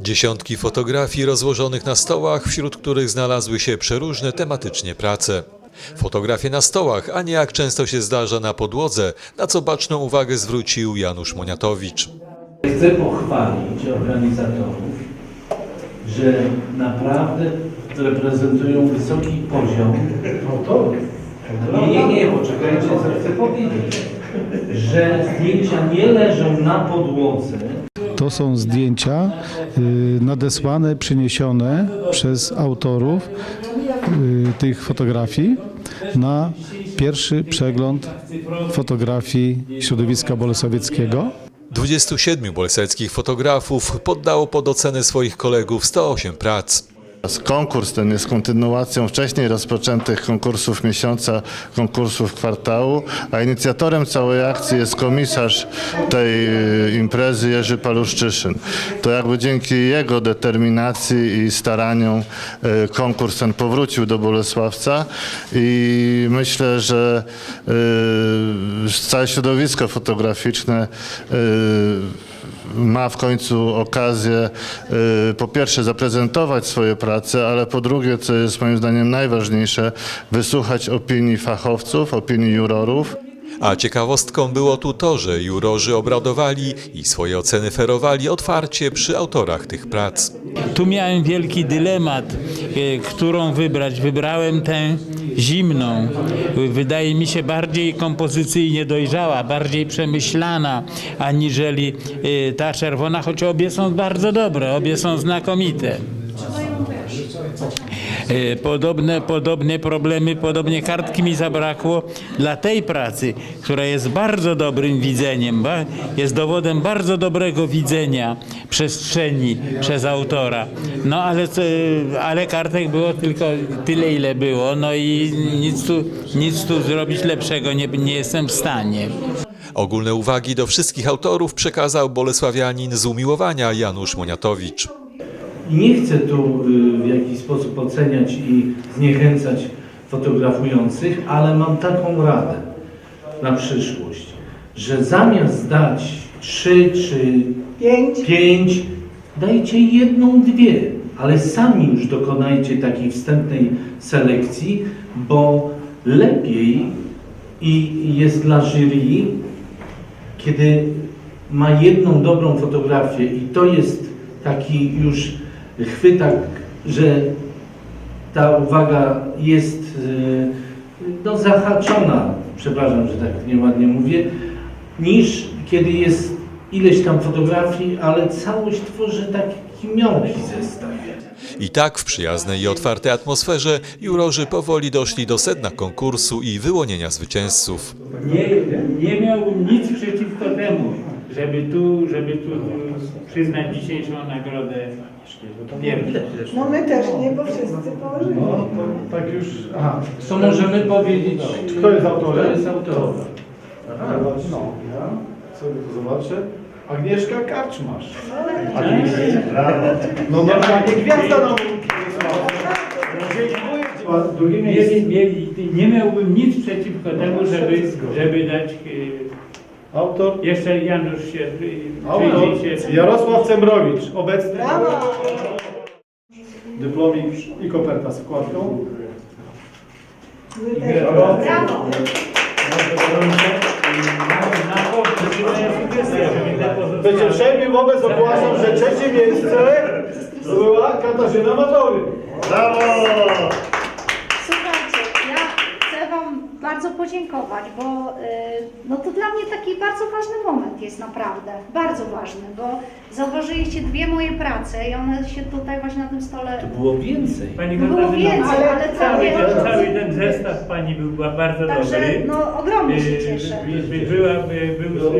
Dziesiątki fotografii rozłożonych na stołach, wśród których znalazły się przeróżne tematycznie prace. Fotografie na stołach, a nie jak często się zdarza na podłodze, na co baczną uwagę zwrócił Janusz Moniatowicz. Chcę pochwalić organizatorów, że naprawdę reprezentują wysoki poziom. Nie, nie, nie, poczekajcie, co chcę powiedzieć. Że zdjęcia nie leżą na podłodze, To są zdjęcia y, nadesłane, przyniesione przez autorów y, tych fotografii na pierwszy przegląd fotografii środowiska bolesławieckiego. 27 bolesławickich fotografów poddało pod ocenę swoich kolegów 108 prac. Konkurs ten jest kontynuacją wcześniej rozpoczętych konkursów miesiąca, konkursów kwartału, a inicjatorem całej akcji jest komisarz tej y, imprezy Jerzy Paluszczyszyn. To jakby dzięki jego determinacji i staraniom y, konkurs ten powrócił do Bolesławca i myślę, że y, całe środowisko fotograficzne ma w końcu okazję po pierwsze zaprezentować swoje prace, ale po drugie, co jest moim zdaniem najważniejsze, wysłuchać opinii fachowców, opinii jurorów. A ciekawostką było tu to, że jurorzy obradowali i swoje oceny ferowali otwarcie przy autorach tych prac. Tu miałem wielki dylemat, e, którą wybrać. Wybrałem tę zimną. Wydaje mi się bardziej kompozycyjnie dojrzała, bardziej przemyślana, aniżeli e, ta czerwona, choć obie są bardzo dobre, obie są znakomite. E, Podobne, podobne problemy, podobnie kartki mi zabrakło dla tej pracy, która jest bardzo dobrym widzeniem, jest dowodem bardzo dobrego widzenia przestrzeni przez autora. No ale, ale kartek było tylko tyle, ile było, no i nic tu, nic tu zrobić lepszego nie, nie jestem w stanie. Ogólne uwagi do wszystkich autorów przekazał bolesławianin z umiłowania Janusz Moniatowicz. I nie chcę tu y, w jakiś sposób oceniać i zniechęcać fotografujących, ale mam taką radę na przyszłość, że zamiast dać trzy czy Pięć. pięć, dajcie jedną, dwie, ale sami już dokonajcie takiej wstępnej selekcji, bo lepiej i jest dla jury, kiedy ma jedną dobrą fotografię i to jest taki już chwytak, że ta uwaga jest y, no, zahaczona, przepraszam, że tak nieładnie mówię, niż kiedy jest ileś tam fotografii, ale całość tworzy taki miątki zestaw. I tak w przyjaznej i otwartej atmosferze jurorzy powoli doszli do sedna konkursu i wyłonienia zwycięzców. Nie, nie miałbym nic przeciwko żeby tu, żeby tu przyznać dzisiejszą nagrodę pierwszą. No my też nie, bo wszyscy położyli. No, to tak już. Aha. Co możemy powiedzieć? Kto jest autorem? Kto jest autorem? Aha, no. Ja sobie to zobaczę. Agnieszka Karczmasz. No normalnie gwiazda nauki. Dziękuję Ci bardzo. Drugie Mieli, mieli, nie miałbym nic przeciwko temu, żeby, żeby dać y, Autor. jeszcze Janusz się Autor przyjdzie się. Jarosław Cembrowicz, obecny. Brawo! Dyplomik i koperta z wkładką. Brawo. Wszędzie wobec ogłaszam, że trzecie miejsce była Katarzyna Matory. Brawo! Słuchajcie, ja chcę Wam bardzo podziękować, bo y, no to dla mnie taki bardzo ważny moment jest naprawdę, bardzo ważny, bo zauważyliście dwie moje prace i one się tutaj właśnie na tym stole... To było więcej. Pani Było Katarzyna, więcej, ale ale Cały, cały... ten- cały ten zestaw Pani był ba- bardzo Także dobry. no ogromnie się Y, cieszę. by- by- Była, by- był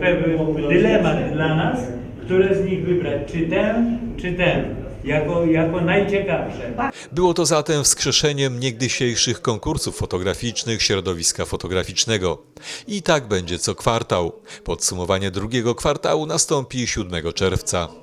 pewien dylemat dla nas, które z nich wybrać, czy ten, czy ten, jako, jako najciekawsze. Było to zatem wskrzeszeniem niegdysiejszych konkursów fotograficznych środowiska fotograficznego. I tak będzie co kwartał. Podsumowanie drugiego kwartału nastąpi 7 czerwca.